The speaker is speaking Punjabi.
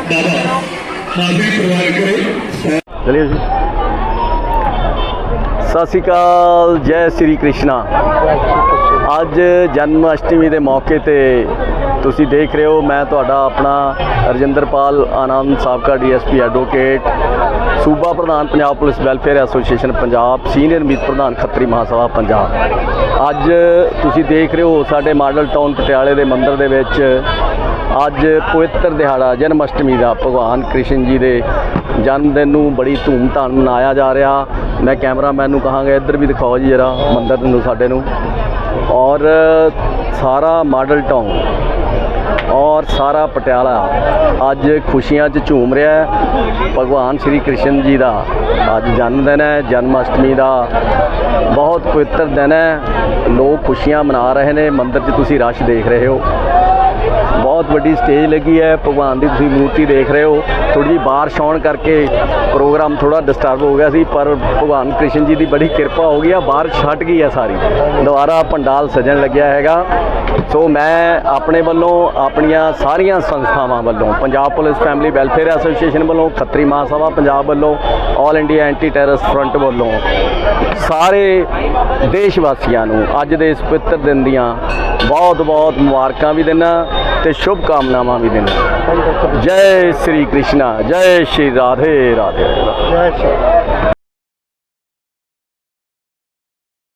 ਬਾਬਾ ਹਾਜ਼ਰੀ ਪ੍ਰਵਾਨ ਕਰੇ ਚਲਿਏ ਜੀ। ਸਤਿ ਸ਼੍ਰੀ ਅਕਾਲ, ਜੈ ਸ੍ਰੀ ਕ੍ਰਿਸ਼ਨਾ। ਅੱਜ ਜਨਮ ਅਸ਼ਟਮੀ ਦੇ ਮੌਕੇ ਤੇ ਤੁਸੀਂ ਦੇਖ ਰਹੇ ਹੋ, ਮੈਂ ਤੁਹਾਡਾ ਆਪਣਾ ਰਜਿੰਦਰਪਾਲ ਆਨੰਦ ਸਾਬਕਾ ਡੀਐਸਪੀ ਐਡਵੋਕੇਟ, ਸੂਬਾ ਪ੍ਰਧਾਨ Punjab police welfare association Punjab, senior ਮੀਤ ਪ੍ਰਧਾਨ ਖੱਤਰੀ ਮਹਾਸਭਾ ਪੰਜਾਬ। ਅੱਜ ਤੁਸੀਂ ਦੇਖ ਰਹੇ ਹੋ ਸਾਡੇ ਮਾਡਲ ਟਾਊਨ ਪਟਿਆਲੇ ਦੇ ਮੰਦਿਰ ਦੇ ਵਿੱਚ ਅੱਜ ਪਵਿੱਤਰ ਦਿਹਾੜਾ ਜਨਮ ਅਸ਼ਟਮੀ ਦਾ ਭਗਵਾਨ ਕ੍ਰਿਸ਼ਨ ਜੀ ਦੇ ਜਨਮ ਦਿਨ ਨੂੰ ਬੜੀ ਧੂਮ-ਧਾਮ ਮਨਾਇਆ ਜਾ ਰਿਹਾ। ਮੈਂ ਕੈਮਰਾਮੈਨ ਨੂੰ ਕਹਾਂਗਾ, ਇੱਧਰ ਵੀ ਦਿਖਾਓ ਜੀ ਜਰਾ ਮੰਦਿਰ ਨੂੰ, ਸਾਡੇ ਨੂੰ। ਔਰ ਸਾਰਾ ਮਾਡਲ ਟਾਊਨ ਔਰ ਸਾਰਾ ਪਟਿਆਲਾ ਅੱਜ ਖੁਸ਼ੀਆਂ 'ਚ ਝੂਮ ਰਿਹਾ ਹੈ। ਭਗਵਾਨ ਸ਼੍ਰੀ ਕ੍ਰਿਸ਼ਨ ਜੀ ਦਾ ਅੱਜ ਜਨਮ ਦਿਨ ਹੈ ਜਨਮ ਅਸ਼ਟਮੀ ਦਾ ਬਹੁਤ ਪਵਿੱਤਰ ਦਿਨ ਹੈ। ਲੋਕ ਖੁਸ਼ੀਆਂ ਮਨਾ ਰਹੇ ਨੇ, ਮੰਦਿਰ 'ਚ ਤੁਸੀਂ ਰਸ਼ ਦੇਖ ਰਹੇ ਹੋ। ਬਹੁਤ ਵੱਡੀ ਸਟੇਜ ਲੱਗੀ ਹੈ, ਭਗਵਾਨ ਦੀ ਤੁਸੀਂ ਮੂਰਤੀ ਦੇਖ ਰਹੇ ਹੋ। ਥੋੜੀ ਜਿਹੀ ਬਾਰਿਸ਼ ਆਉਣ ਕਰਕੇ ਪ੍ਰੋਗਰਾਮ ਥੋੜਾ ਡਿਸਟਰਬ ਹੋ ਗਿਆ ਸੀ, ਪਰ ਭਗਵਾਨ ਕ੍ਰਿਸ਼ਨ ਜੀ ਦੀ ਬੜੀ ਕਿਰਪਾ ਹੋ ਗਈ ਆ, ਬਾਰਿਸ਼ ਛੱਟ ਗਈ ਹੈ ਸਾਰੀ। ਦੁਬਾਰਾ ਪੰਡਾਲ ਸਜਣ ਲੱਗਿਆ ਹੈਗਾ। ਸੋ ਮੈਂ ਆਪਣੇ ਵੱਲੋਂ ਆਪਣੀਆਂ ਸਾਰੀਆਂ ਸੰਸਥਾਵਾਂ ਵੱਲੋਂ, Punjab police family welfare association ਵੱਲੋਂ, ਖੱਤਰੀ ਮਹਾਸਭਾ ਪੰਜਾਬ ਵੱਲੋਂ, all India anti terrorist front ਵੱਲੋਂ ਸਾਰੇ ਦੇਸ਼ ਵਾਸੀਆਂ ਨੂੰ ਅੱਜ ਦੇ ਇਸ ਪਵਿੱਤਰ ਦਿਨ ਦੀਆਂ ਬਹੁਤ ਬਹੁਤ ਮੁਬਾਰਕਾਂ ਵੀ ਦਿੰਦਾ ਤੇ ਸ਼ੁਭ ਕਾਮਨਾਵਾਂ ਵੀ ਦਿੰਦਾ। ਜੈ ਸ੍ਰੀ ਕ੍ਰਿਸ਼ਨਾ, ਜੈ ਸ਼੍ਰੀ ਰਾਧੇ ਰਾਧੇ। ਜੈ ਸ਼੍ਰੀ